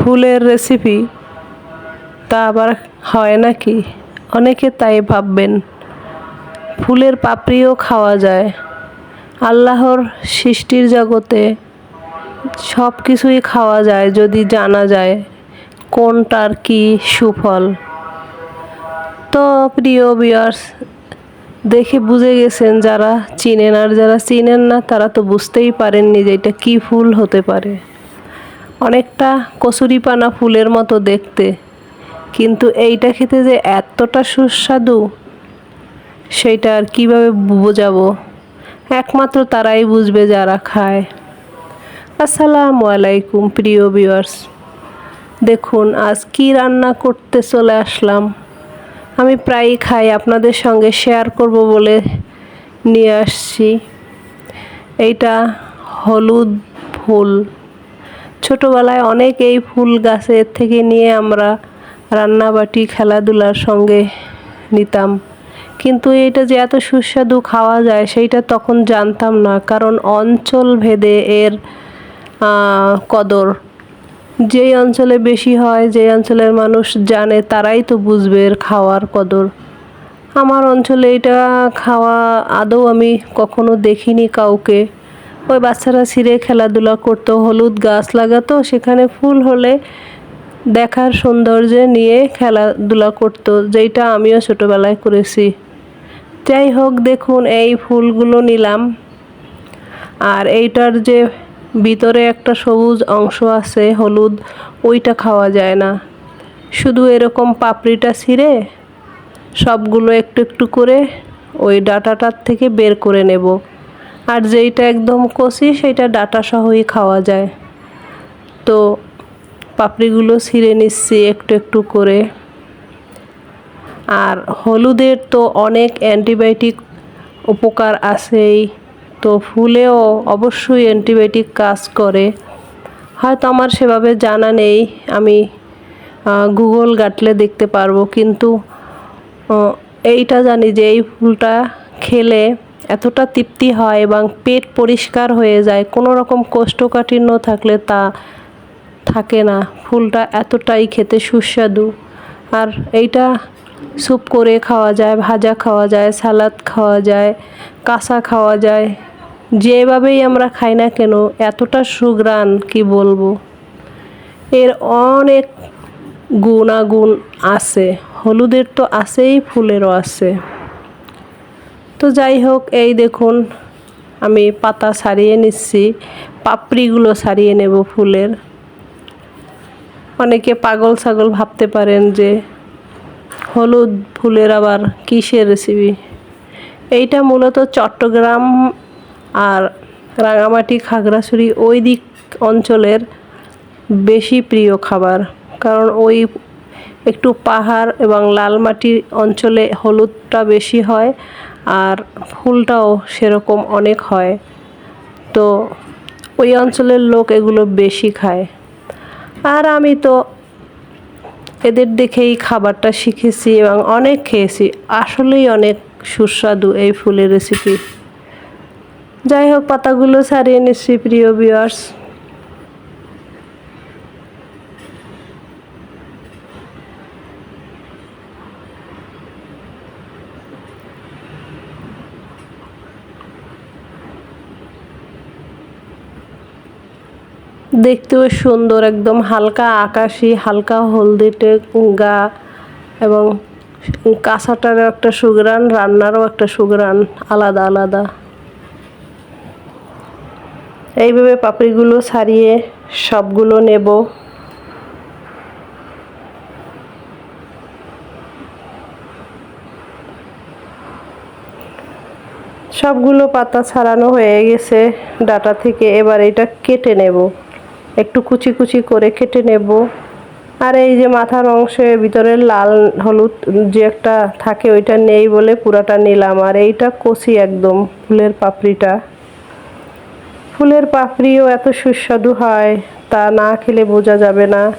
ফুলের রেসিপি তা আবার হয় নাকি? অনেকে তাই ভাববেন। ফুলের পাপড়িও খাওয়া যায়। আল্লাহর সৃষ্টির জগতে সব কিছুই খাওয়া যায় যদি জানা যায় কোনটার কি সুফল। তো প্রিয় বিয়ার্স দেখে বুঝে গেছেন যারা চিনেন আর যারা চিনেন না, তারা তো বুঝতেই পারেননি যে এটা কী ফুল হতে পারে। অনেকটা কচুরিপানা ফুলের মতো দেখতে। কিন্তু এইটা খেতে যে এতটা সুস্বাদু সেইটা আর কীভাবে বোঝাবো? একমাত্র তারাই বুঝবে যারা খায়। আসসালামু আলাইকুম, প্রিয় ভিউয়ার্স। দেখুন, আজ কি রান্না করতে চলে আসলাম। আমি প্রায়ই খাই, আপনাদের সঙ্গে শেয়ার করব বলে নিয়ে আসছি। এইটা হলুদ ফুল। ছোটোবেলায় অনেক এই ফুল গাছের থেকে নিয়ে আমরা রান্নাবাটি, খেলাধুলার সঙ্গে নিতাম। কিন্তু এটা যে এত সুস্বাদু খাওয়া যায়, সেইটা তখন জানতাম না। কারণ অঞ্চল ভেদে এর কদর। যেই অঞ্চলে বেশি হয় যে অঞ্চলের মানুষ জানে, তারাই তো বুঝবে এর খাওয়ার কদর। আমার অঞ্চলে এটা খাওয়া আদৌ আমি কখনো দেখিনি কাউকে। ওই বাচ্চারা ছিঁড়ে খেলাধুলা করতো, হলুদ গাছ লাগাতো, সেখানে ফুল হলে দেখার সৌন্দর্যে নিয়ে খেলাধুলা করতো, যেইটা আমিও ছোটোবেলায় করেছি। যাই হোক, দেখুন, এই ফুলগুলো নিলাম। আর এইটার যে ভিতরে একটা সবুজ অংশ আছে, হলুদ, ওইটা খাওয়া যায় না। শুধু এরকম পাপড়িটা ছিঁড়ে সবগুলো একটু একটু করে ওই ডাটাটার থেকে বের করে নেব। আর যেইটা একদম কষি সেইটা ডাটা সহই খাওয়া যায়। তো পাপড়িগুলো ছিঁড়ে নিচ্ছি একটু একটু করে। আর হলুদের তো অনেক অ্যান্টিবায়োটিক উপকার আছেই। তো ফুলেও অবশ্যই অ্যান্টিবায়োটিক কাজ করে। হয়তো আমার সেভাবে জানা নেই, আমি গুগল ঘাটলে দেখতে পারব। কিন্তু এইটা জানি যে এই ফুলটা খেলে এতটা তৃপ্তি হয় এবং পেট পরিষ্কার হয়ে যায় কোনো রকম কোষ্ঠকাঠিন্য থাকলে তা থাকে না। ফুলটা এতটাই খেতে সুস্বাদু। আর এইটা স্যুপ করে খাওয়া যায়, ভাজা খাওয়া যায়, সালাদ খাওয়া যায়, কাঁচা খাওয়া যায়। যেভাবেই আমরা খাই না কেন, এতটা সুগ্রাণ কি বলব? এর অনেক গুণাগুণ আছে। হলুদের তো আছেই, ফুলেরও আছে। তো যাই হোক, এই দেখুন, আমি পাতা সারিয়ে নিচ্ছি। পাপড়িগুলো সারিয়ে নেব ফুলের। অনেকে পাগল ছাগল ভাবতে পারেন যে, হলুদ ফুলের আবার কিসের রেসিপি এইটা মূলত চট্টগ্রাম আর রাঙামাটি খাগড়াছড়ি ওই দিক অঞ্চলের বেশি প্রিয় খাবার। কারণ ওই একটু পাহাড় এবং লাল মাটির অঞ্চলে হলুদটা বেশি হয়। আর ফুলটাও সেরকম অনেক হয়। তো ওই অঞ্চলের লোক এগুলো বেশি খায়। আর আমি তো এদের দেখেই খাবারটা শিখেছি এবং অনেক খেয়েছি। আসলেই অনেক সুস্বাদু এই ফুলের রেসিপি যাই হোক, পাতাগুলো ছাড়িয়ে নিচ্ছি, প্রিয় বিয়ার্স দেখতেও সুন্দর, একদম হালকা আকাশি, হালকা হলদেটে গা এবং কাঁচাটারও একটা সুগ্রান রান্নারও একটা সুগ্রান আলাদা আলাদা। এইভাবে পাপড়িগুলো ছাড়িয়ে সবগুলো নেব। সবগুলো পাতা ছাড়ানো হয়ে গেছে ডাটা থেকে, এবার এটা কেটে নেব। একটু কুচি কুচি করে কেটে নেব। আর এই যে মাথার অংশে ভিতরে লাল হলুদ যে একটা থাকে, ওইটা নেই বলে পুরাটা নিলাম। আর এইটা কষি একদম, ফুলের পাপড়িটা। ফুলের পাপড়িও এত সুস্বাদু হয়, তা না খেলে বোঝা যাবে না।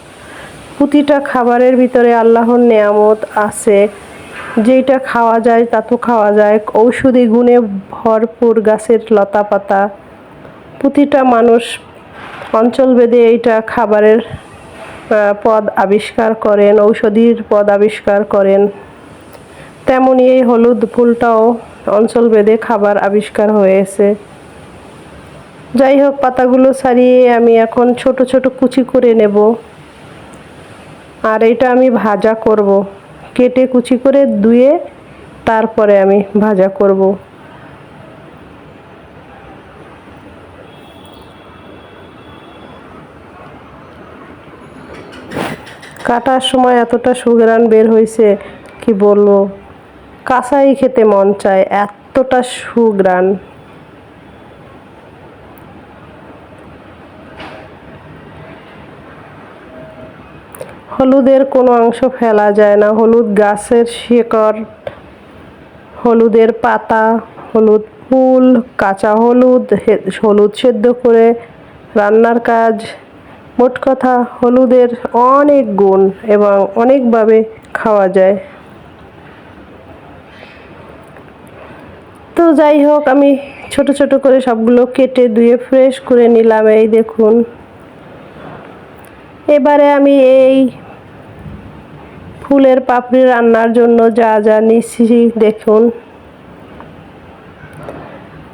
প্রতিটা খাবারের ভিতরে আল্লাহর নেয়ামত আছে। যেটা খাওয়া যায় তা তো খাওয়া যায়। ঔষধি গুণে ভরপুর গাছের লতা পাতা প্রতিটা মানুষ অঞ্চলভেদে এইটা খাবারের পদ আবিষ্কার করেন, ঔষধির পদ আবিষ্কার করেন। তেমনই এই হলুদ ফুলটাও অঞ্চল ভেদে খাবার আবিষ্কার হয়েছে। যাই হোক, পাতাগুলো ছাড়িয়ে আমি এখন ছোট ছোট কুচি করে নেব। আর এটা আমি ভাজা করব। কেটে কুচি করে ধুয়ে তারপরে আমি ভাজা করব। কাটার সময় এতটা সুঘ্রাণ বের হয়েছে কি বলব? কাঁচাই খেতে মন চায়, এতটা সুঘ্রাণ। হলুদের কোনো অংশ ফেলা যায় না, হলুদ গাছের শিকড়, হলুদের পাতা, হলুদ ফুল, কাঁচা হলুদ হলুদ সেদ্ধ করে রান্নার কাজ মোট কথা হলুদের অনেক গুণ এবং অনেকভাবে খাওয়া যায়। তো যাই হোক, আমি ছোট ছোট করে সবগুলো কেটে ধুয়ে ফ্রেশ করে নিলাম। এই দেখুন। এবারে আমি এই ফুলের পাপড়ি রান্নার জন্য যা যা নিচ্ছি দেখুন।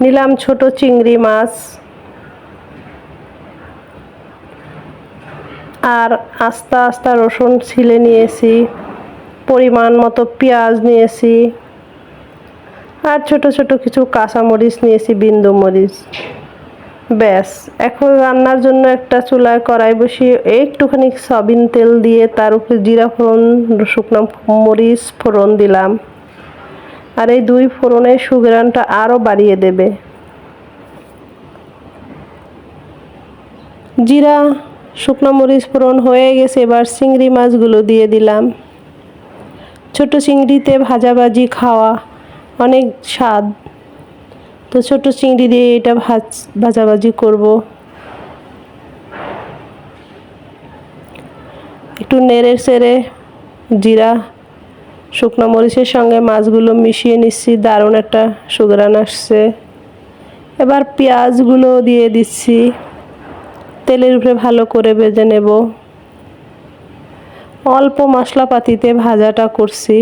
নিলাম ছোট চিংড়ি মাছ। আর আস্তা আস্তে রসুন ছিলে নিয়েছি, পরিমাণ মতো পেঁয়াজ নিয়েছি, আর ছোট ছোট কিছু কাঁচামরিচ নিয়েছি, বিন্দু মরিচ। ব্যাস, এখন রান্নার জন্য একটা চুলায় কড়াই বসিয়ে একটুখানি সয়াবিন তেল দিয়ে তার উপরে জিরা ফোড়ন, শুকনো মরিচ ফোড়ন দিলাম। আর এই দুই ফোড়নের সুগ্রানটা আরও বাড়িয়ে দেবে। জিরা শুকনো মরিচ ফোড়ন হয়ে গেছে, এবার চিংড়ি মাছগুলো দিয়ে দিলাম। ছোট চিংড়িতে ভাজাভাজি খাওয়া অনেক স্বাদ। তো ছোট চিংড়ি দিয়ে এটা ভাজ ভাজাভাজি করব। একটু নেড়ে সেড়ে জিরা, শুকনো মরিচের সঙ্গে মাছগুলো মিশিয়ে নিচ্ছি, দারুণ একটা সুগ্রান আসছে। এবার পেঁয়াজগুলো দিয়ে দিচ্ছি। তেলের উপরে ভালো করে ভেজে নেব। অল্প মশলাপাতিতে ভাজাটা করছি।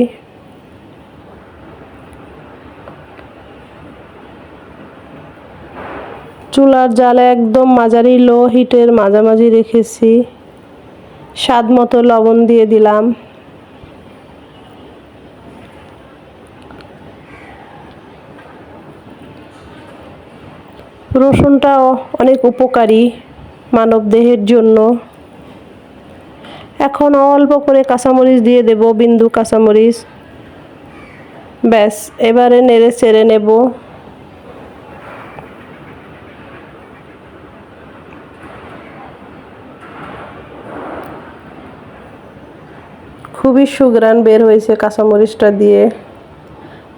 চুলার জালে একদম মাঝারি লো হিটের মাঝামাঝি রেখেছি। স্বাদ মতো লবণ দিয়ে দিলাম। রসুনটাও অনেক উপকারী। মানব দেহের জন্য। এখন অল্প করে কাঁচামরিচ দিয়ে দেব, বিন্দু কাঁচামরিচ। ব্যাস, এবারে নেড়ে চেড়ে নেব। খুবই সুগ্রান বের হয়েছে কাঁচামরিচটা দিয়ে।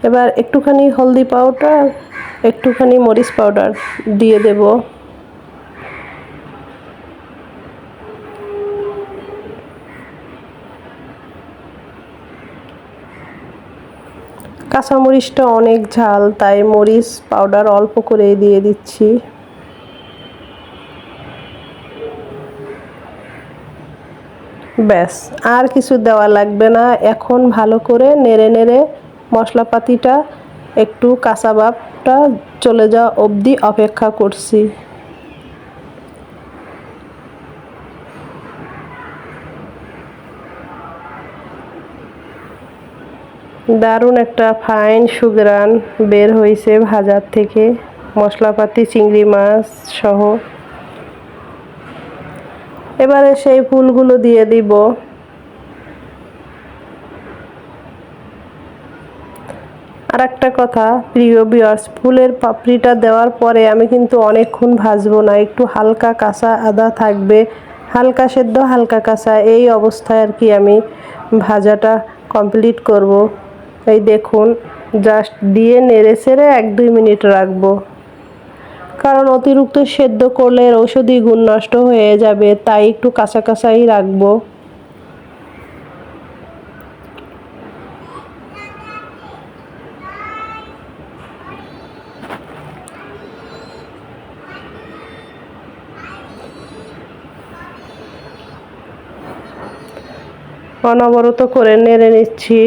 এবার একটুখানি হলদি পাউডার একটুখানি মরিচ পাউডার দিয়ে দেব। কাঁচামরিচটা অনেক ঝাল, তাই মরিচ পাউডার অল্প করে দিয়ে দিচ্ছি। ব্যাস, আর কিছু দেওয়া লাগবে না। এখন ভালো করে নেড়ে নেড়ে মশলাপাতিটা একটু কাঁচা ভাবটা চলে যাওয়া অবধি অপেক্ষা করছি। দারুণ একটা ফাইন সুগ্রান বের হয়েছে ভাজার থেকে। মশলাপাতি, চিংড়ি মাছ সহ। এবারে সেই ফুলগুলো দিয়ে দিব। আর একটা কথা, প্রিয় বিয়ার্স ফুলের পাপড়িটা দেওয়ার পরে আমি কিন্তু অনেকক্ষণ ভাজবো না, একটু হালকা কাঁচা আদা থাকবে, হালকা সেদ্ধ, হালকা কাঁচা, এই অবস্থায় আর কি আমি ভাজাটা কমপ্লিট করব। এই দেখুন জাস্ট দিয়ে নেড়ে চেড়ে এক দুই মিনিট রাখব। কারণ অতিরিক্ত সেদ্ধ করলে এর ঔষধি গুণ নষ্ট হয়ে যাবে, তাই একটু কাঁচা কাঁচাই রাখব। অনবরত করে নেড়ে নিচ্ছি।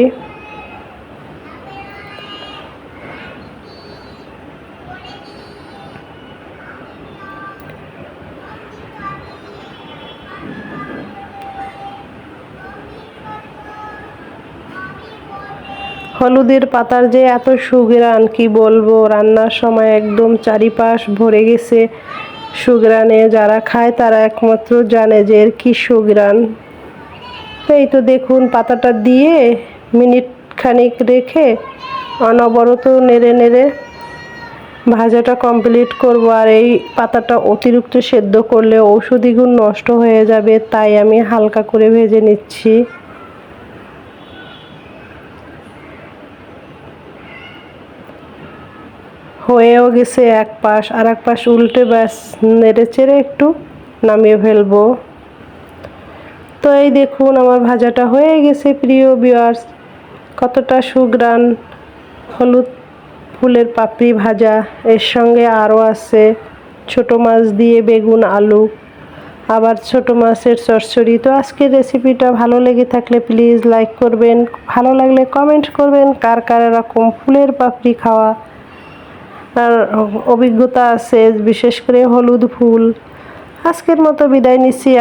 হলুদের পাতার যে এত সুগ্রান কি বলব? রান্নার সময় একদম চারিপাশ ভরে গেছে সুগ্রানে যারা খায় তারা একমাত্র জানে যে এর কি সুগ্রান এই তো দেখুন পাতাটা দিয়ে মিনিট খানিক রেখে অনবরত নেড়ে নেড়ে ভাজাটা কমপ্লিট করব। আর এই পাতাটা অতিরিক্ত সেদ্ধ করলে ঔষধি গুণ নষ্ট হয়ে যাবে, তাই আমি হালকা করে ভেজে নিচ্ছি। হয়েও গেছে এক পাশ আর এক পাশ উল্টে ব্যাস, নেড়ে চেড়ে একটু নামিয়ে ফেলব। তো এই দেখুন আমার ভাজাটা হয়ে গেছে, প্রিয় বিয়ার্স কতটা সুগ্রান হলুদ ফুলের পাপড়ি ভাজা, এর সঙ্গে আরও আছে ছোট মাছ দিয়ে বেগুন, আলু, আবার ছোট মাছের চচ্চড়ি। তো আজকের রেসিপিটা ভালো লেগে থাকলে প্লিজ লাইক করবেন, ভালো লাগলে কমেন্ট করবেন, কার কার এরকম ফুলের পাপড়ি খাওয়া অভিজ্ঞতা আছে বিশেষ করে হলুদ ফুল। আজকের মতো বিদায় নিচ্ছি।